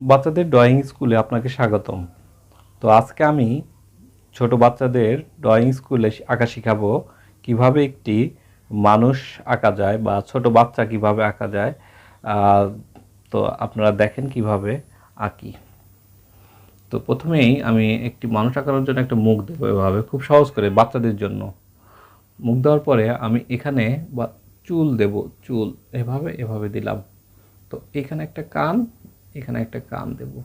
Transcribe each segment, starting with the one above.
বাচ্চাদের ড্রয়িং স্কুলে আপনাকে স্বাগতম। তো আজকে আমি ছোট বাচ্চাদের ড্রয়িং স্কুলে আঁকা শেখাবো কীভাবে একটি মানুষ আঁকা যায় বা ছোট বাচ্চা কীভাবে আঁকা যায়। তো আপনারা দেখেন কীভাবে আঁকি। তো প্রথমেই আমি একটি মানুষ আঁকানোর জন্য একটা মুখ দেবো এভাবে, খুব সহজ করে বাচ্চাদের জন্য। মুখ দেওয়ার পরে আমি এখানে বা চুল দেব, চুল এভাবে এভাবে দিলাম। তো এখানে একটা কান এখানে একটা কান দেব।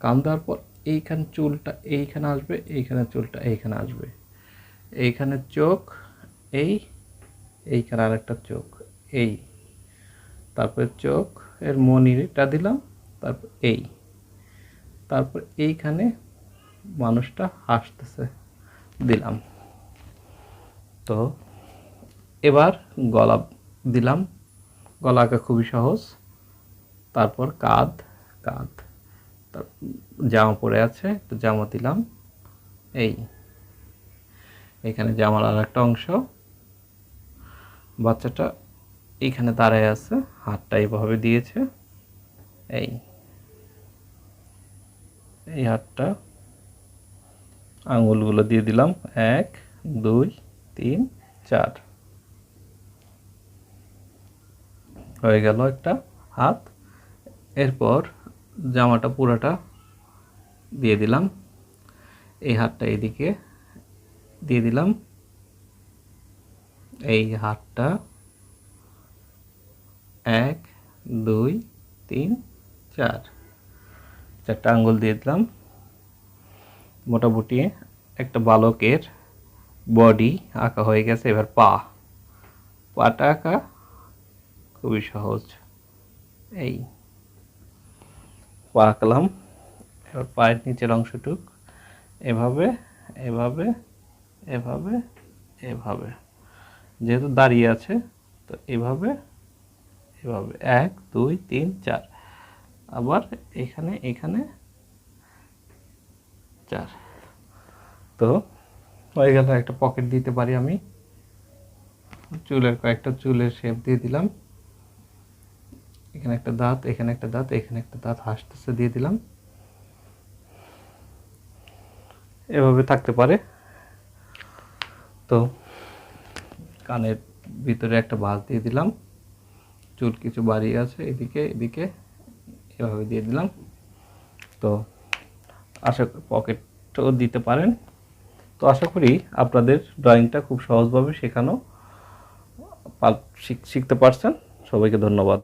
কান দেওয়ার পর এইখানে চুলটা এইখানে আসবে, এইখানে চুলটা এইখানে আসবে। এইখানে চোখ, এই, এইখানে আরেকটা চোখ, এই। তারপরে চোখ, এর মনিটা দিলাম, তারপর এই। তারপর এইখানে মানুষটা হাসতেছে, দিলাম। তো এবার গলা দিলাম। গলা খুবই সহজ। তারপর কাঁধ কাঁধ। জামা পরে আছে তো জামা দিলাম। এই। এখানে জামার আর একটা অংশ। বাচ্চাটা এইখানে দাঁড়ায় আছে, হাতটা এইভাবে দিয়েছে। এই। এই হাতটা। আঙুলগুলো দিয়ে দিলাম। এক, দুই, তিন, চার। হয়ে গেল একটা হাত। এরপর জামাটা পুরাটা দিয়ে দিলাম। এই হাতটা এদিকে দিয়ে দিলাম। এই হাতটা এক, দুই, তিন, চার। চারটা আঙ্গুল দিয়ে দিলাম। মোটামুটি একটা বালকের বডি আঁকা হয়ে গেছে। এবার পা। পাটা আঁকা খুবই সহজ। এই। পা আঁকলাম এবার পায়ের নিচের অংশটুক, এভাবে এভাবে এভাবে এভাবে। যেহেতু দাঁড়িয়ে আছে, তো এভাবে এভাবে। এক, দুই, তিন, চার। আবার এখানে এখানে চার। তো হয়ে গেল, একটা পকেট দিতে পারি আমি। চুলের কয়েকটা চুলের শেপ দিয়ে দিলাম। এখানে একটা দাঁত, এখানে একটা দাঁত, এখানে একটা দাঁত, হাসতেছে, দিয়ে দিলাম। এভাবে থাকতে পারে। তো কানের ভিতরে একটা বাস দিয়ে দিলাম। চুল কিছু বাড়িয়ে আছে, এদিকে এদিকে, এভাবে দিয়ে দিলাম। তো আশা পকেটও দিতে পারেন। তো আশা করি আপনাদের ড্রয়িংটা খুব সহজভাবে শেখানো শিখ- শিখতে পারছেন। সবাইকে ধন্যবাদ।